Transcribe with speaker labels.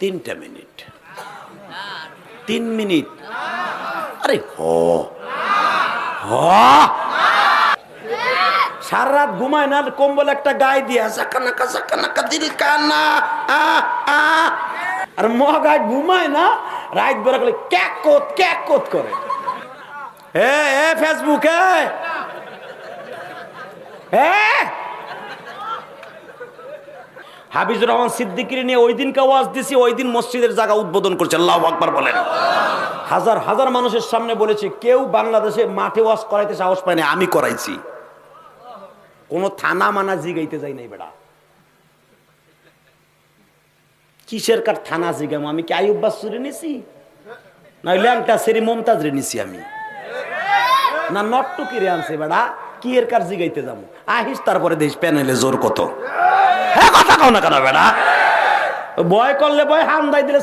Speaker 1: তিনটা মিনিট। তিন মিনিট। আরে হ। রাত ঘুমায় না কম্বল একটা গায়ে দিয়া সাকানাকা সাকানাকা দিল কানা আর মগায় ঘুমায় না রাত বেলা করে ক্যাক কোত ক্যাক কোত করে এ, ফেসবুক। এ এ হাবিজুর রহমান সিদ্দিকির নিয়ে ওই দিনকে ওয়াজ দিছি, ওই দিন মসজিদের জায়গা উদ্বোধন করছে। আল্লাহ আকবার বলেন। হাজার হাজার মানুষের সামনে বলেছে, কেউ বাংলাদেশে মাঠে ওয়াজ করাইতে সাহস পায় না আমি করাইছি। কোন থানা মানা জিগাইতে যাই নাই বেড়া। কিসের কার থানা জিগাম? আমি কি আয়ুব বাসুরে নিছি? না ল্যাংটা সেরি মমতাজ রে নিছি আমি। না নট্টুকি রে আনছে বেড়া, কি এর কার জিগাইতে যাব আহিস, তারপরে দেশ প্যানেলে জোর কত। কও ভয় করলে ভয় হান দাই দিলে